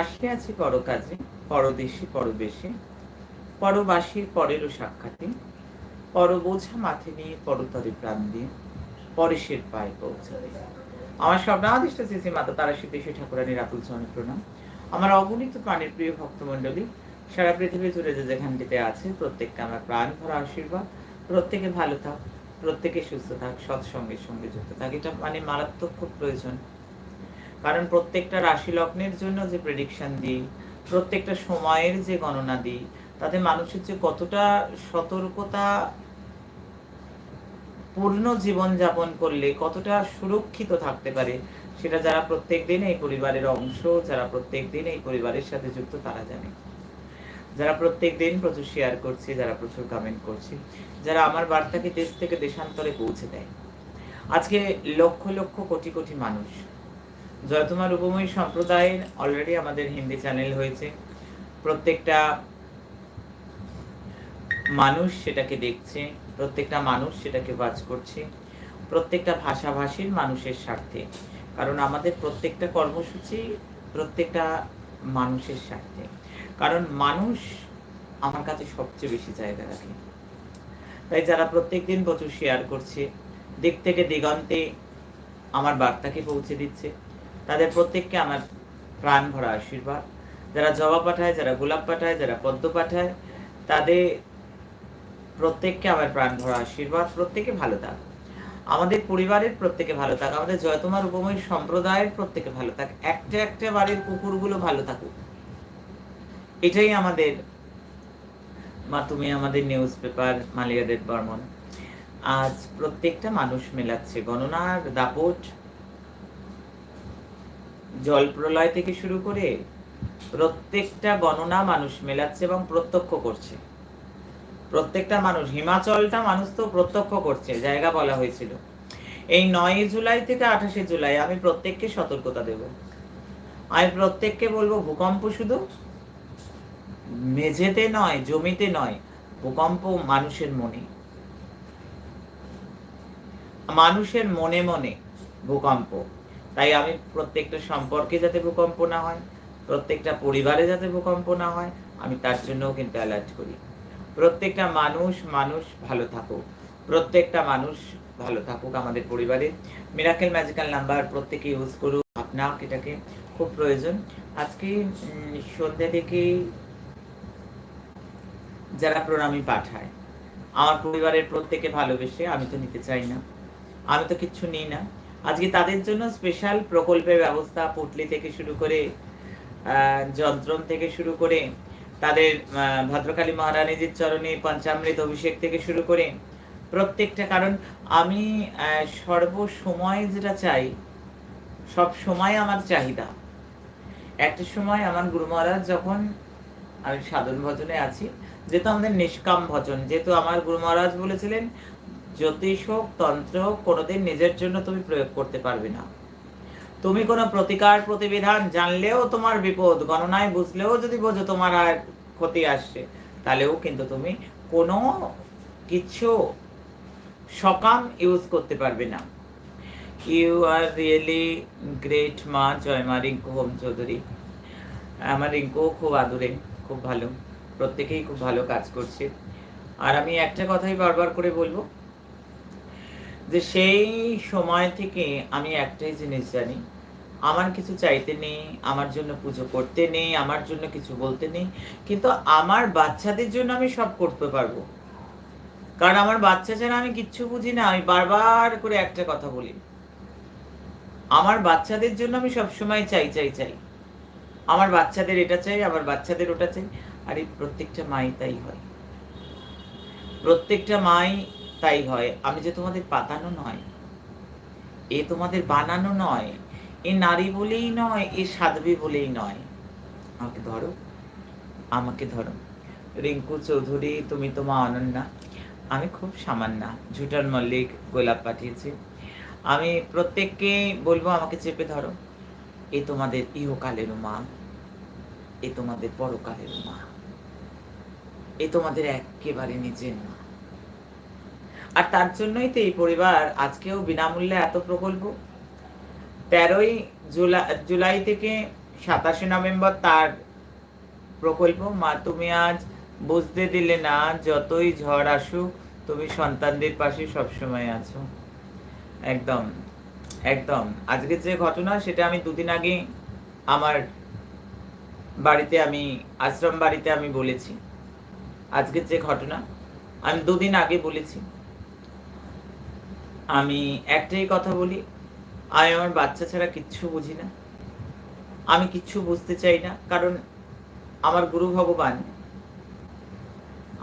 আসিয়াছি পরকাজে, পরদেশে, পরবেশে পরবাসীর পরেরও সাক্ষাতে পর বোঝা মাথে নিয়ে, পরতরে প্রাণ দিয়ে, পরেশের পায়ে পৌঁছাবে। আমার স্বপ্নাদিষ্ট শ্রী মাতা তারা সিদ্ধেশ্বী ঠাকুরানীর আকুল চরণে প্রণাম। আমার অগণিত প্রাণের প্রিয় ভক্তমণ্ডলী, সারা পৃথিবী জুড়ে যে যেখানটিতে আছে, প্রত্যেককে আমার প্রাণ ভরা আশীর্বাদ। প্রত্যেকে ভালো থাক, প্রত্যেকে সুস্থ থাক, সৎসঙ্গের সঙ্গে যুক্ত থাক। এটা মানে মারাত্মক খুব প্রয়োজন। কারণ প্রত্যেকটা রাশি লগ্নের জন্য যে প্রেডিকশন দিই, প্রত্যেকটা সময়ের যে গণনা দিই, তাতে মানুষের যে কতটা সতর্কতা পূর্ণ জীবন যাপন করলে কতটা সুরক্ষিত থাকতে পারে, সেটা যারা প্রত্যেক দিন এই পরিবারের অংশ, যারা প্রত্যেক দিন এই পরিবারের সাথে যুক্ত তারা জানে। যারা প্রত্যেক দিন প্রচুর শেয়ার করছে, যারা প্রচুর কমেন্ট করছে, যারা আমার বার্তাকে দেশ থেকে দেশান্তরে পৌঁছে দেয়। আজকে লক্ষ লক্ষ কোটি কোটি মানুষ জয়তুমা রূপময়ী সম্প্রদায়ের অলরেডি আমাদের হিন্দি চ্যানেল হয়েছে। প্রত্যেকটা মানুষ সেটাকে দেখছে, প্রত্যেকটা মানুষ সেটাকে বাজ করছে, প্রত্যেকটা ভাষাভাষীর মানুষের স্বার্থে। কারণ আমাদের প্রত্যেকটা কর্মসূচি প্রত্যেকটা মানুষের স্বার্থে। কারণ মানুষ আমার কাছে সবচেয়ে বেশি জায়গা রাখে। তাই যারা প্রত্যেক দিন প্রচুর শেয়ার করছে, দিক থেকে দিগন্তে আমার বার্তাকে পৌঁছে দিচ্ছে। তাদের প্রত্যেককে আমার প্রাণ ভরা আশীর্বাদ। যারা জবা পাঠায়, যারা গোলাপ পাঠায়, যারা পদ্ম পাঠায়, তাদের প্রত্যেককে আমার প্রাণ ভরা আশীর্বাদ। প্রত্যেকে ভালো থাক। আমাদের পরিবারের প্রত্যেকে ভালো থাক। আমাদের জয়তুমার উপময় সম্প্রদায়ের প্রত্যেকে ভালো থাক। একটা একটা বাড়ির কুকুরগুলো ভালো থাকুক। এটাই আমাদের মা, তুমি আমাদের নিউজ পেপার মালিয়াদের বর্মন। আজ প্রত্যেকটা মানুষ মেলাচ্ছে। গণনার দাপট জল প্রলয় থেকে শুরু করে প্রত্যেকটা গণনা মানুষ মেলাচ্ছে এবং প্রত্যক্ষ করছে। প্রত্যেকটা মানুষ, হিমাচলটা মানুষ তো প্রত্যক্ষ করছে, জায়গা বলা হয়েছিল। এই নয় জুলাই থেকে আঠাশে জুলাই আমি প্রত্যেককে সতর্কতা দেব। আমি প্রত্যেককে বলব, ভূকম্প শুধু মেঝেতে নয়, জমিতে নয়, ভূকম্প মানুষের মনে। মানুষের মনে মনে ভূকম্প। তাই আমি প্রত্যেকটা সম্পর্কে যাতে ভূকম্প না হয়, প্রত্যেকটা পরিবারে যাতে ভূকম্প না হয়, আমি তার জন্যও কিন্তু অ্যালার্ট করি। প্রত্যেকটা মানুষ মানুষ ভালো থাকুক। প্রত্যেকটা মানুষ ভালো থাকুক আমাদের পরিবারে। মিরাকেল ম্যাজিক্যাল নাম্বার প্রত্যেকে ইউজ করুক আপনার এটাকে খুব প্রয়োজন। আজকে সন্ধ্যা থেকে যারা প্রণামী পাঠায়, আমার পরিবারের প্রত্যেকে ভালোবেসে আমি তো নিতে চাই না। আমি তো কিচ্ছু নিই না। আজকে তাদের জন্য স্পেশাল প্রকল্পের ব্যবস্থা পুটলি থেকে শুরু করে যন্ত্রণ থেকে শুরু করে, তাদের ভদ্রকালী মহারানীজির চরণে পঞ্চামৃত অভিষেক থেকে শুরু করে প্রত্যেকটা কারণ আমি সর্বসময় যেটা চাই, সব সময় আমার চাহিদা। একটা সময় আমার গুরু মহারাজ যখন আমি সাধন ভজনে আছি, যেহেতু আমাদের নিষ্কাম ভজন, যেহেতু আমার গুরু মহারাজ বলেছিলেন জ্যোতিষ হোক তন্ত্র হোক কোনোদিন নিজের জন্য তুমি প্রয়োগ করতে পারবে না। তুমি কোনো প্রতিকার প্রতিবিধান জানলেও তোমার বিপদ, গণনায় বুঝলেও যদি বোঝো তোমার আর ক্ষতি আসছে, তাহলেও কিন্তু তুমি কোনো কিছু সকাম ইউজ করতে পারবে না। ইউ আর রিয়েলি গ্রেট মা জয়মা রিঙ্কু হোম চৌধুরী। আমার রিঙ্কুও খুব আদুরে, খুব ভালো। প্রত্যেকেই খুব ভালো কাজ করছে। আর আমি একটা কথাই বারবার করে বলব যে সেই সময় থেকে আমি একটাই জিনিস জানি, আমার কিছু চাইতে নেই, আমার জন্য পুজো করতে নেই, আমার জন্য কিছু বলতে নেই, কিন্তু আমার বাচ্চাদের জন্য আমি সব করতে পারব। কারণ আমার বাচ্চা ছাড়া আমি কিচ্ছু বুঝি না, আমি বারবার করে একটা কথা বলি। আমার বাচ্চাদের জন্য আমি সবসময় চাই চাই চাই। আমার বাচ্চাদের এটা চাই, আমার বাচ্চাদের ওটা চাই, আর এই প্রত্যেকটা মাই তাই হয়। প্রত্যেকটা মাই তাই হয়। আমি যে তোমাদের পাতানো নয়, এ তোমাদের বানানো নয়, এ নারী বলেই নয়, এ সাধবী বলেই নয়। আমাকে ধরো আমাকে ধরো। রিঙ্কু চৌধুরী, তুমি তো মা অনন্যা। আমি খুব সামান্য ঝুটান মল্লিক, গোলাপ পাঠিয়েছি। আমি প্রত্যেককে বলব, আমাকে চেপে ধরো। এ তোমাদের ইহকালের মা, এ তোমাদের পরকালের মা। এ তোমাদের একেবারে নিজের মা। আর তার জন্যই তো এই পরিবার আজকেও বিনামূল্যে এত প্রকল্প। তেরোই জুলাই জুলাই থেকে সাতাশে নভেম্বর তার প্রকল্প। মা, তুমি আজ বুঝতে দিলে না, যতই ঝড় আসুক, তুমি সন্তানদের পাশে সবসময় আছো। একদম একদম। আজকে যে ঘটনা, সেটা আমি দুদিন আগে আমার বাড়িতে আমি, আশ্রম বাড়িতে আমি বলেছি। আজকের যে ঘটনা, আমি দুদিন আগে বলেছি। আমি একটাই কথা বলি, আমি আমার বাচ্চা ছাড়া কিচ্ছু বুঝি না। আমি কিচ্ছু বুঝতে চাই না, কারণ আমার গুরু ভগবান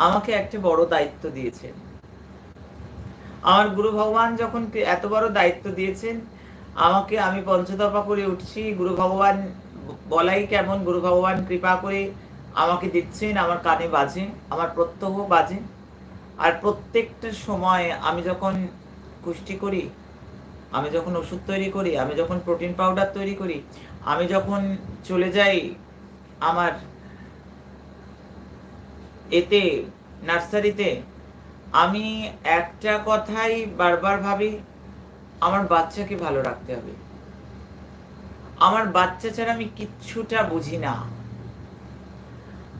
আমাকে একটা বড় দায়িত্ব দিয়েছেন। আমার গুরু ভগবান যখন এত বড় দায়িত্ব দিয়েছেন, আমাকে আমি পঞ্চদপা করে উঠছি, গুরু ভগবান বলাই কেমন, গুরু ভগবান কৃপা করে আমাকে দিচ্ছেন, আমার কানে বাজে, আমার প্রত্যহ বাজে। আর প্রত্যেকটা সময় আমি যখন কুষ্টি করি, আমি যখন ওষুধ তৈরি করি, আমি যখন প্রোটিন পাউডার তৈরি করি, আমি যখন চলে যাই আমার এতে, নার্সারিতে, আমি একটা কথাই বারবার ভাবি, আমার বাচ্চাকে ভালো রাখতে হবে। আমার বাচ্চা ছাড়া আমি কিচ্ছুটা বুঝি না।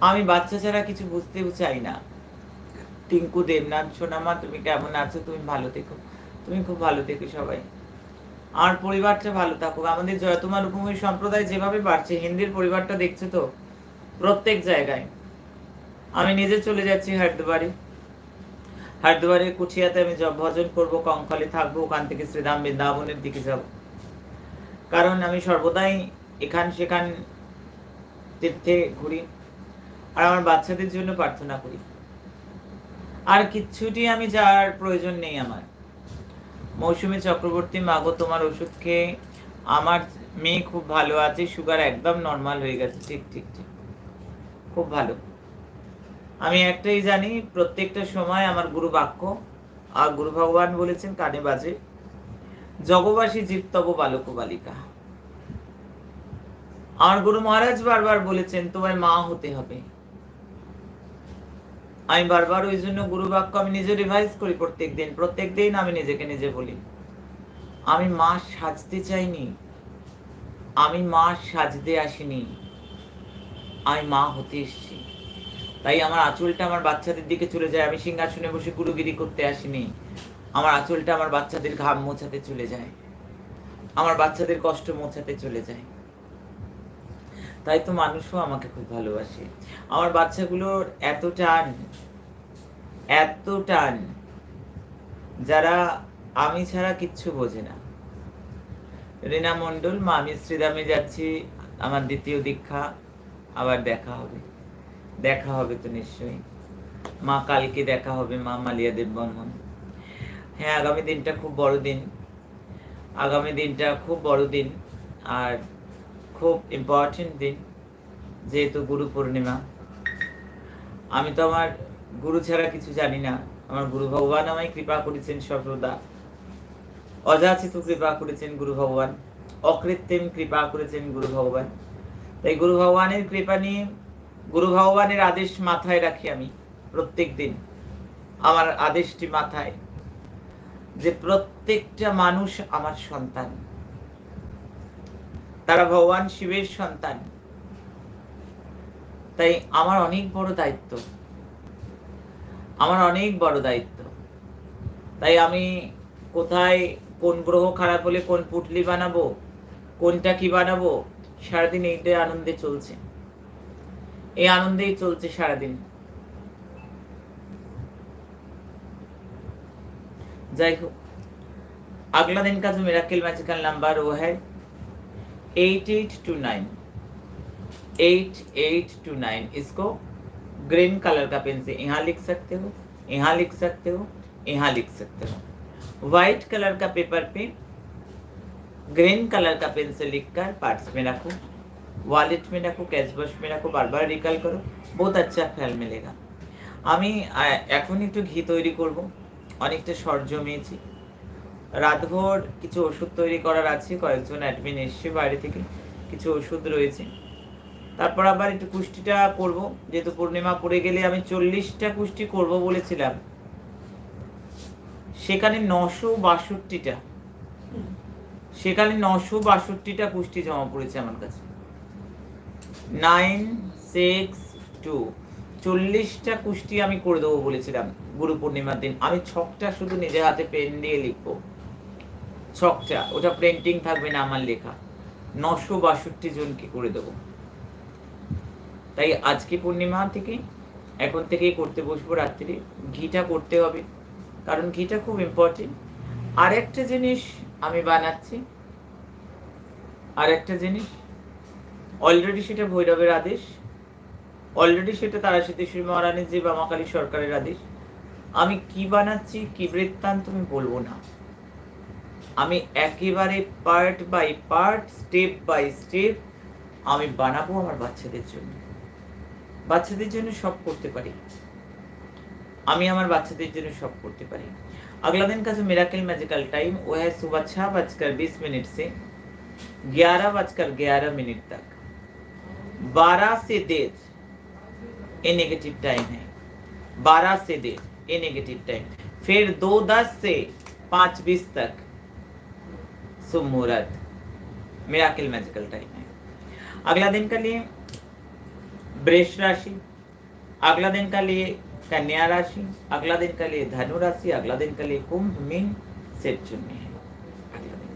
আমি বাচ্চা ছাড়া কিছু বুঝতেও চাই না। টিঙ্কু দেবনাথ সোনামা, তুমি কেমন আছো? তুমি ভালো থেকো। তুমি খুব ভালো থেকো সবাই। আর পরিবারটা ভালো থাকুক। আমাদের জয়তুমার উপময় সম্প্রদায় যেভাবে বাড়ছে, হিন্দির পরিবারটা দেখছ তো? প্রত্যেক জায়গায়। আমি নিজে চলে যাচ্ছি হায়দ্রাবাদে হায়দ্রাবাদে কুঠিয়াতে আমি জব ভজন করব, কঙ্কালে থাকব, ওখান থেকে শ্রীধাম বৃন্দাবনের দিকে যাব। কারণ আমি সর্বদাই এখান সেখান তীর্থে ঘুরি। আর আমার বাচ্চাদের জন্য প্রার্থনা করি। আর কিচ্ছুটি আমি যার প্রয়োজন নেই আমার। মৌসুমী চক্রবর্তী, মাগো, তোমার ওষুধ খেয়ে আমার মেয়ে খুব ভালো আছে সুগার একদম নর্মাল হয়ে গেছে, ঠিক ঠিক ঠিক। খুব ভালো। আমি একটাই জানি, প্রত্যেকটা সময় আমার গুরু বাক্য, আর গুরু ভগবান বলেছেন, কানে বাজে, জগবাসী জীবতব বালক বালিকা। আমার গুরু মহারাজ বারবার বলেছেন, তোমার মা হতে হবে। আমি বারবার ওই জন্য গুরু বাক্য আমি নিজে রিভাইজ করি প্রত্যেক দিন প্রত্যেক দিন আমি নিজেকে নিজে বলি। আমি মা সাজতে চাইনি। আমি মা সাজতে আসিনি। আমি মা হতে এসছি। তাই আমার আঁচলটা আমার বাচ্চাদের দিকে চলে যায়। আমি সিংহাসনে বসে গুরুগিরি করতে আসিনি। আমার আঁচলটা আমার বাচ্চাদের ঘাম মোছাতে চলে যায়। আমার বাচ্চাদের কষ্ট মোছাতে চলে যায়। তাই তো মানুষও আমাকে খুব ভালোবাসে। আমার বাচ্চাগুলোর এত টান এত টান যারা আমি ছাড়া কিচ্ছু বোঝে না। রিনা মণ্ডল, মা আমি শ্রীরামে যাচ্ছি, আমার দ্বিতীয় দীক্ষা, আবার দেখা হবে। দেখা হবে তো নিশ্চয়ই। মা কালকে দেখা হবে, মা মালিয়া দেব বর্মন হ্যাঁ আগামী দিনটা খুব বড় দিন আগামী দিনটা খুব বড় দিন আর খুব ইম্পর্টেন্ট দিন, যেহেতু গুরু পূর্ণিমা। আমি তো আমার গুরু ছাড়া কিছু জানি না। আমার গুরু ভগবান আমায় কৃপা করেছেন সর্বদা। অযাচিত কৃপা করেছেন গুরু ভগবান। অকৃত্রিম কৃপা করেছেন গুরু ভগবান। তাই গুরু ভগবানের কৃপা নিয়ে গুরু ভগবানের আদেশ মাথায় রাখি আমি প্রত্যেক দিন। আমার আদেশটি মাথায় যে প্রত্যেকটা মানুষ আমার সন্তান। তারা ভগবান শিবের সন্তান তাই আমার অনেক বড় দায়িত্ব আমার অনেক বড় দায়িত্ব তাই আমি কোথায় কোন গ্রহ খারাপ হলে কোন পুটলি বানাবো কোনটা কি বানাবো সারাদিন এইটাই আনন্দে চলছে এই আনন্দেই চলছে সারাদিন যাই হোক अगला दिन का जो मिराकिल मैजिकल नंबर वो है eight eight two nine eight eight two nine इसको ग्रीन कलर का पेन से यहाँ लिख सकते हो यहाँ लिख सकते हो यहाँ लिख सकते हो वाइट कलर का पेपर पे ग्रीन कलर का पेन से लिखकर पार्ट्स में रखो ওয়ালেট में रखो कैश बॉक्स में रखो বারবার রিকল করো বহুত আচ্ছা ফল মিলেগা আমি আহ, এখন একটু ঘি তৈরি করব অনেকটা সর জমিয়েছি রাতভর কিছু ওষুধ তৈরি করার আছে, কয়েকজন অ্যাডমিন এসছে বাইরে থেকে কিছু ওষুধ রয়েছে। তারপর আবার একটু কুষ্টিটা করব, যেহেতু পূর্ণিমা পড়ে গেলে আমি চল্লিশটা কুষ্টি করব বলেছিলাম। সেখানে নশো বাষট্টিটা। সেখানে নশো বাষট্টিটা কুষ্টি জমা পড়েছে আমার কাছে। Nine six two. চল্লিশটা কুষ্টি আমি করে দেবো বলেছিলাম গুরু পূর্ণিমার দিন। আমি ছকটা শুধু নিজে হাতে পেন দিয়ে লিখব। ছকটা, ওটা প্রিন্টিং থাকবে না আমার লেখা। নশো বাষট্টি জনকে করে দেবো। তাই আজকে পূর্ণিমা থেকে, এখন থেকেই করতে বসবো রাত্রি ঘিটা করতে হবে, কারণ ঘিটা খুব ইম্পর্টেন্ট আর একটা জিনিস আমি বানাচ্ছি। আর একটা জিনিস অলরেডি সেটা ভৈরবের আদেশ। অলরেডি সেটা তারা সিদ্ধেশ্বরী মহারানীর যে বামাকালী সরকারের আদেশ। আমি কি বানাচ্ছি, কি বৃত্তান্ত আমি বলব না। আমি একেবারে part by part step by step আমি বানাবো আমার বাচ্চাদের জন্য। বাচ্চাদের জন্য সব করতে পারি। আমি আমার বাচ্চাদের জন্য সব अगला दिन का जो मैजिकल टाइम वो है सुबह छः बजकर बीस मिनट से ग्यारह बजकर ग्यारह मिनट तक बारह से देर नेगेटिव टाइम है बारह से देर ये नेगेटिव टाइम फिर दो दस से पाँच बीस तक शुभ मुहूर्त मिराकल मैजिकल टाइम है। अगला दिन का लिए वृष राशि, अगला दिन का लिए कन्या राशि, अगला दिन का लिए धनु राशि, अगला दिन का लिए कुंभ, मीन सिर चुनने है। अगला दिन।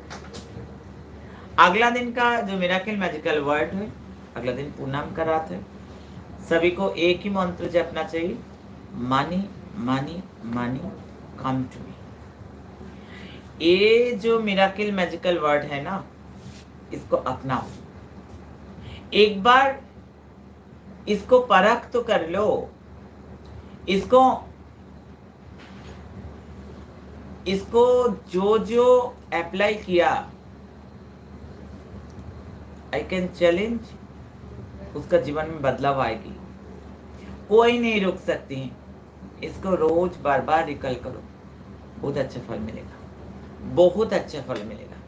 अगला दिन का जो मिराकल मैजिकल वर्ड है, अगला दिन पूनम का रात है। सभी को एक ही मंत्र जपना चाहिए, money money money come to ये जो मिराकल मैजिकल वर्ड है ना, इसको अपनाओ। एक बार इसको परख तो कर लो। इसको इसको जो जो अप्लाई किया आई कैन चैलेंज उसका जीवन में बदलाव आएगी। कोई नहीं रोक सकती। इसको रोज बार बार रिकल करो। बहुत अच्छा फल मिलेगा। बहुत अच्छा फल मिलेगा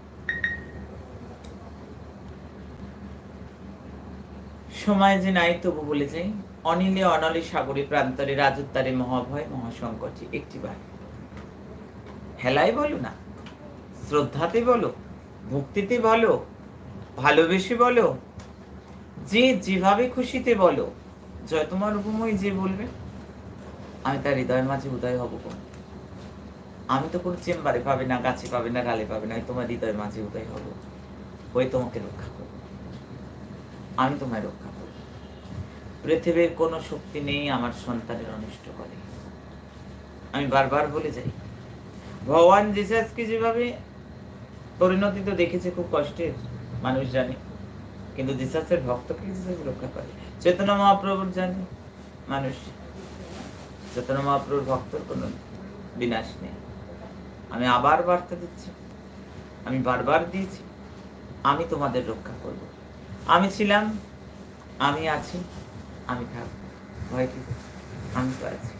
সময় যে নাই তবু বলে যাই অনিলে অনলে সাগরে প্রান্তরে রাজত্বারে মহাভয় মহাসংকটে একটিবার হেলায় বলো না শ্রদ্ধাতে বলো ভক্তিতে বলো ভালোবেসে বলো যে যেভাবে খুশিতে বলো জয় তোমার উপময় যে বলবে আমি তার হৃদয়ের মাঝে উদয় হব কোন আমি তো কোনো চেম্বারে পাবে না, গাছে পাবে না, ডালে পাবে না তোমার হৃদয় মাঝে উদয় হব। ওই তোমাকে রক্ষা করব। আমি তোমায় রক্ষা করব। পৃথিবীর কোনো শক্তি নেই আমার সন্তানের অনিষ্ট করে। আমি বারবার বলে যাই, ভগবান জিসাসকে যেভাবে পরিণতি তো দেখেছে খুব কষ্টের, মানুষ জানে। কিন্তু জিসাসের ভক্তকে জিসাস রক্ষা করে? চেতনা মহাপ্রভুর জানে, মানুষ। চেতনা মহাপ্রভুর ভক্তর কোনো বিনাশ নেই। আমি আবার বার্তা দিচ্ছি। আমি বারবার দিয়েছি, আমি তোমাদের রক্ষা করব। আমি ছিলাম, আমি আছি, আমি থাকব। ভয় কি আমি তো আছি।